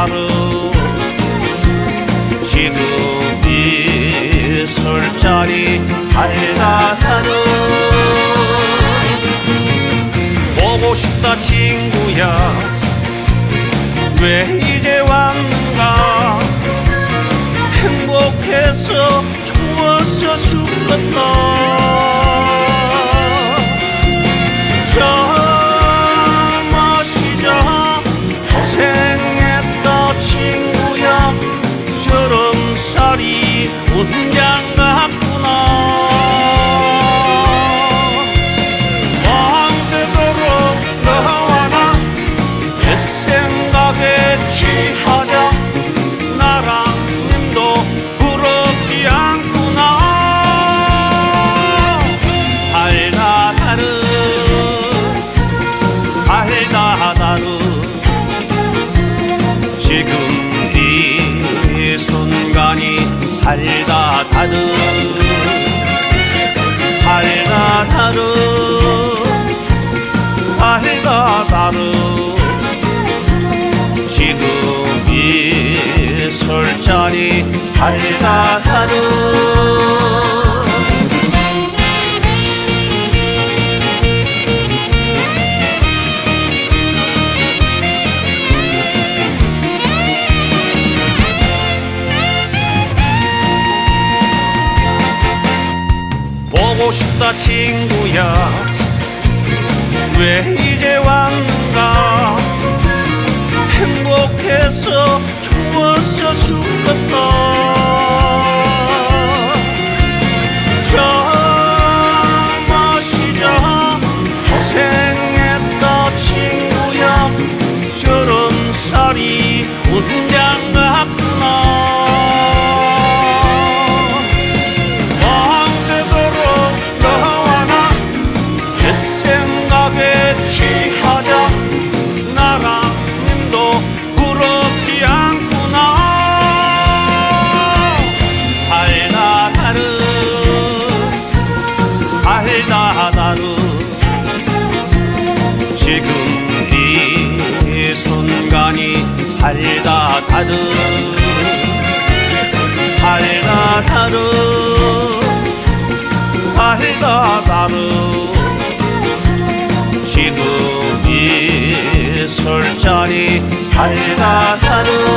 달다 다르 지금 이 술자리 다르 보고 싶다 친구야. 왜 이제 왔는가? 행복해서 좋아서 죽겠다 달다 다르 달다 다르 달다 다르 지금 이 술잔이 달다 다르 보고 싶다 친구야. 왜 이제 왔는가? 행복해서 좋아서 죽겠다. 자 마시자 고생했다 친구야. 저런 살이 다른 발가 다른 발가 다른 지금 이술 자리 발가 다른